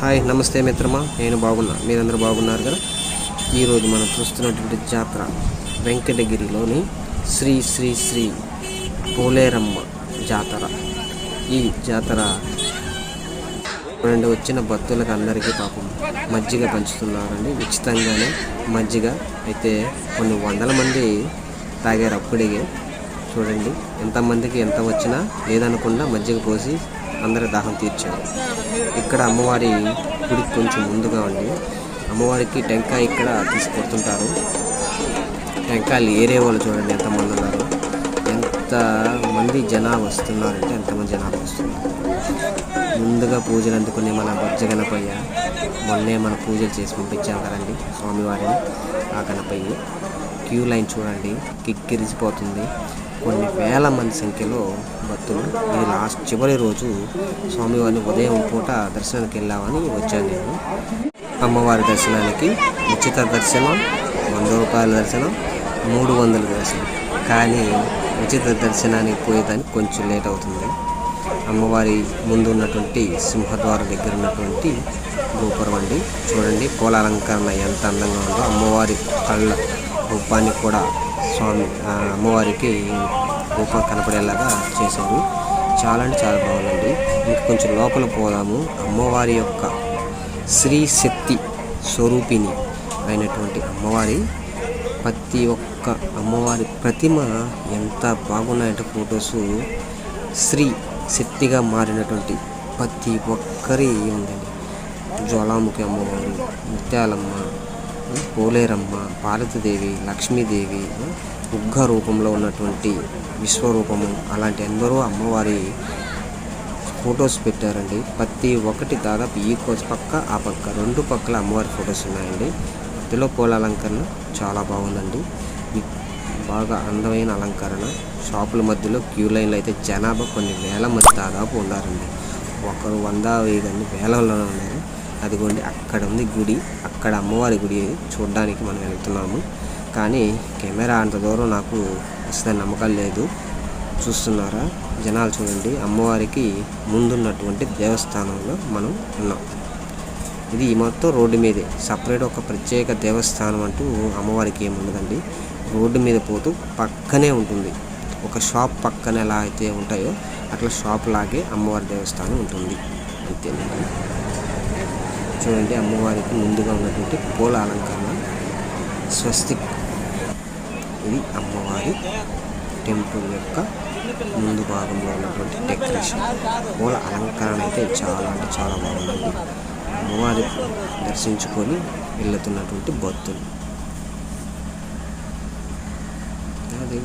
Hi నమస్తే మిత్రమా. నేను బాగున్నా. మీరందరూ బాగున్నారు కదా? ఈరోజు మనం చూస్తున్నటువంటి జాతర వెంకటగిరిలోని శ్రీ శ్రీ శ్రీ పోలేరమ్మ జాతర. ఈ జాతర రెండు వచ్చిన భక్తులకు అందరికీ పాపం మజ్జిగ పంచుతున్నారండి. ఉచితంగానే మజ్జిగ. అయితే కొన్ని వందల మంది తాగారు అప్పుడే చూడండి ఎంతమందికి ఎంత వచ్చినా లేదనకుండా మజ్జిగ పోసి అందరి దాహం తీర్చారు. ఇక్కడ అమ్మవారి గుడికి కొంచెం ముందుగా ఉంది. అమ్మవారికి టెంకాయ ఇక్కడ తీసుకొస్తుంటారు టెంకాయలు ఏరే వాళ్ళు చూడండి ఎంతమంది ఉన్నారు. ఎంత మంది జనాలు వస్తున్నారంటే ఎంతమంది జనాలు వస్తున్నారు. ముందుగా పూజలు అందుకునే మన బజ్జ గణపయ్య మొన్నే మన పూజలు చేసి పంపించాం కదండి స్వామివారిని ఆ గణపయ్య. క్యూ లైన్ చూడండి కిక్కిరిసిపోతుంది. కొన్ని వేల మంది సంఖ్యలో భక్తులు ఈ లాస్ట్ చివరి రోజు స్వామివారిని ఉదయం పూట దర్శనానికి వెళ్ళామని వచ్చాను నేను. అమ్మవారి దర్శనానికి ఉచిత దర్శనం వంద రూపాయల దర్శనం మూడు వందల దర్శనం. కానీ ఉచిత దర్శనానికి పోయేదానికి కొంచెం లేట్ అవుతుంది. అమ్మవారి ముందు ఉన్నటువంటి సింహద్వారం దగ్గర ఉన్నటువంటి గోపురం అండి. చూడండి పూల అలంకరణ ఎంత అందంగా ఉందో. అమ్మవారి కళ్ళ రూపాన్ని కూడా స్వామి ఆ, అమ్మవారికి రూపం కనపడేలాగా చేశారు. చాలా అంటే చాలా బాగుందండి. ఇంకా కొంచెం లోపల పోదాము. అమ్మవారి యొక్క శ్రీ శక్తి స్వరూపిణి అయినటువంటి అమ్మవారి ప్రతి ఒక్క అమ్మవారి ప్రతిమ ఎంత బాగున్నాయంటే ఫొటోస్. శ్రీ శక్తిగా మారినటువంటి ప్రతి ఒక్కరి ఉందండి. జ్వాలాముఖి అమ్మవారు ముత్యాలమ్మ పోలేరమ్మ పార్వతీదేవి లక్ష్మీదేవి ఉగ్గ రూపంలో ఉన్నటువంటి విశ్వరూపము. అలాంటి ఎందరో అమ్మవారి ఫొటోస్ పెట్టారండి. ప్రతి ఒక్కటి దాదాపు ఈ కోచ్ పక్క ఆ పక్క రెండు పక్కల అమ్మవారి ఫొటోస్ ఉన్నాయండి. మధ్యలో పూల అలంకరణ చాలా బాగుందండి. బాగా అందమైన అలంకరణ. షాపుల మధ్యలో క్యూ లైన్లు అయితే జనాభా కొన్ని వేల మంది దాదాపు ఉన్నారండి. ఒకరు వంద ఐదు కానీ వేలలో ఉన్నారు. అదిగోండి అక్కడ ఉంది గుడి. అక్కడ అమ్మవారి గుడి చూడడానికి మనం వెళ్తున్నాము. కానీ కెమెరా అంత దూరం నాకు అసలు నమ్మకం లేదు. చూస్తున్నారా? జనాలు చూడండి. అమ్మవారికి ముందున్నటువంటి దేవస్థానంలో మనం ఉన్నాం. ఇది మొత్తం రోడ్డు మీదే. సపరేట్ ఒక ప్రత్యేక దేవస్థానం అంటూ అమ్మవారికి ఏముండదండి రోడ్డు మీద పోతూ పక్కనే ఉంటుంది. ఒక షాప్ పక్కన ఎలా అయితే ఉంటాయో అట్లా షాప్ లాగే అమ్మవారి దేవస్థానం ఉంటుంది. చూడండి అమ్మవారికి ముందుగా ఉన్నటువంటి పూల అలంకరణ స్వస్తిక్ ఇది అమ్మవారి టెంపుల్ యొక్క ముందు భాగంలో ఉన్నటువంటి డెకరేషన్. పూల అలంకరణ అయితే చాలా అంటే చాలా బాగుందండి అమ్మవారి దర్శించుకొని వెళ్తున్నటువంటి భక్తులు. అదే